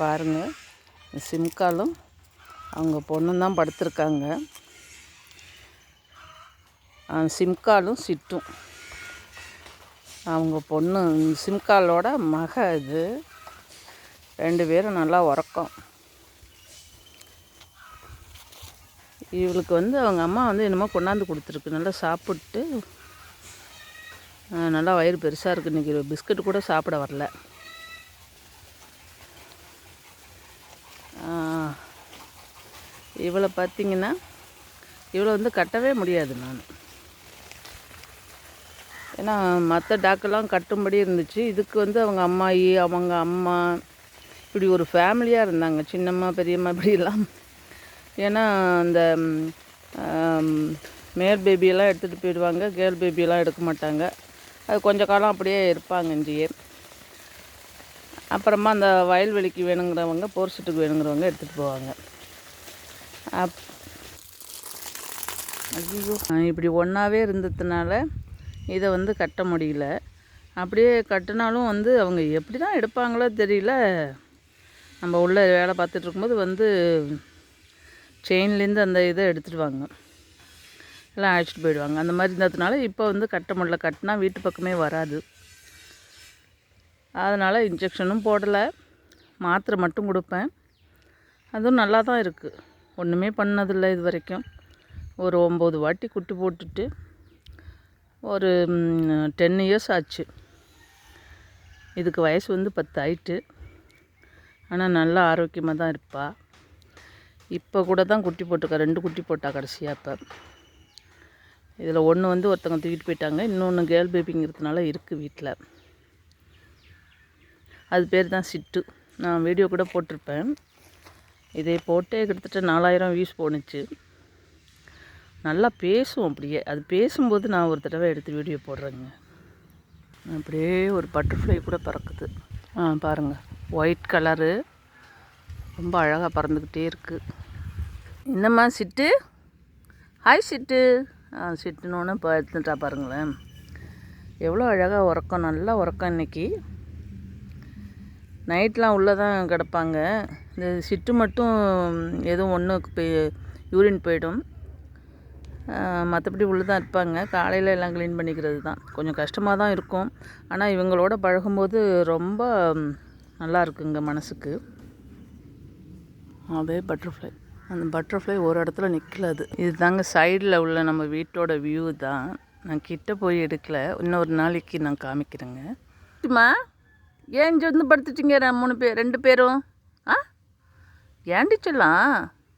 பாருங்கள் சிம்காலும் அவங்க பொண்ணும் தான் படுத்திருக்காங்க. சிம்காலும் சிட்டும். அவங்க பொண்ணு சிம்காலோட மக இது. ரெண்டு பேரும் நல்லா உறக்கம். இவளுக்கு வந்து அவங்க அம்மா வந்து என்னமோ கொண்டாந்து கொடுத்துருக்கு. நல்லா சாப்பிட்டு நல்லா வயிறு பெருசாக இருக்குது இன்றைக்கி பிஸ்கட் கூட சாப்பிட வரல. இவளை பார்த்தீங்கன்னா இவ்வளோ வந்து கட்டவே முடியாது நான். ஏன்னா மற்ற டாக்கெல்லாம் கட்டும்படி இருந்துச்சு. இதுக்கு வந்து அவங்க அம்மாயி அவங்க அம்மா இப்படி ஒரு ஃபேமிலியாக இருந்தாங்க. சின்னம்மா பெரியம்மா இப்படிலாம் ஏன்னா அந்த மேல் பேபியெல்லாம் எடுத்துகிட்டு போயிடுவாங்க. கேர்ள் பேபியெல்லாம் எடுக்க மாட்டாங்க. அது கொஞ்ச காலம் அப்படியே இருப்பாங்க இங்கேயே. அப்புறமா அந்த வயல்வெளிக்கு வேணுங்கிறவங்க போர்செட்டுக்கு வேணுங்கிறவங்க எடுத்துகிட்டு போவாங்க. அப். ஐயோ இப்படி ஒன்றாவே இருந்ததுனால இதை வந்து கட்ட முடியல. அப்படியே கட்டினாலும் வந்து அவங்க எப்படி தான் எடுப்பாங்களோ தெரியல. நம்ம உள்ள வேலை பார்த்துட்டு இருக்கும்போது வந்து செயின்லேருந்து அந்த இதை எடுத்துடுவாங்க. எல்லாம் அழைச்சிட்டு போயிடுவாங்க. அந்த மாதிரி இருந்ததுனால இப்போ வந்து கட்ட முடியல. கட்டினா வீட்டு பக்கமே வராது. அதனால் இன்ஜெக்ஷனும் போடலை. மாத்திரை மட்டும் கொடுப்பேன். அதுவும் நல்லா தான் இருக்குது ஒன்றுமே பண்ணதில்லை இது வரைக்கும். ஒரு ஒம்பது வாட்டி குட்டி போட்டுட்டு ஒரு டென் இயர்ஸ் ஆச்சு. இதுக்கு வயசு வந்து பத்து ஆயிட்டு. ஆனால் நல்லா ஆரோக்கியமாக தான் இருப்பாள் இப்போ கூட தான் குட்டி போட்டிருக்கா ரெண்டு குட்டி போட்டா கடைசியாக இப்போ இதில் ஒன்று வந்து ஒருத்தவங்க தூக்கிட்டு போயிட்டாங்க இன்னொன்று கேர்ள் பேபிங்கிறதுனால இருக்குது வீட்டில் அது பேர் தான் சிட்டு. நான் வீடியோ கூட போட்டிருப்பேன். இதை போட்டே கிட்டத்தட்ட நாலாயிரம் வியூஸ் போணுச்சு. நல்லா பேசும் அப்படியே. அது பேசும்போது நான் ஒரு தடவை எடுத்து வீடியோ போடுறேங்க. அப்படியே ஒரு பட்டர்ஃப்ளை கூட பறக்குது. ஆ பாருங்கள் ஒயிட் கலரு ரொம்ப அழகாக பறந்துக்கிட்டே இருக்குது என்னம்மா சிட்டு? ஹாய் சிட்டு. ஆ சிட்டுனோன்னு இப்போ எடுத்துட்டா பாருங்களேன். எவ்வளோ அழகாக உறக்கம். நல்லா உறக்கம் இன்னைக்கு. நைட்லாம் உள்ளே தான் கிடப்பாங்க. இந்த சிட்டு மட்டும் எதுவும் ஒன்றுக்கு போய் யூரின் போயிடும். மற்றபடி உள்ளே தான் இருப்பாங்க. காலையில் எல்லாம் க்ளீன் பண்ணிக்கிறது தான். கொஞ்சம் கஷ்டமாக தான் இருக்கும். ஆனால் இவங்களோட பழகும்போது ரொம்ப நல்லா இருக்குங்க மனசுக்கு. அதே பட்டர்ஃப்ளை அந்த பட்டர்ஃப்ளை ஒரு இடத்துல நிற்கல அது. இது தாங்க சைடில் உள்ள நம்ம வீட்டோட வியூ தான். நான் கிட்டே போய் எடுக்கல. இன்னொரு நாளைக்கு நான் காமிக்கிறேங்க. சும்மா ஏன் இங்கே வந்து படுத்துட்டீங்க? ரெ- மூணு பேர் ரெண்டு பேரும்? ஆ? ஏன்டி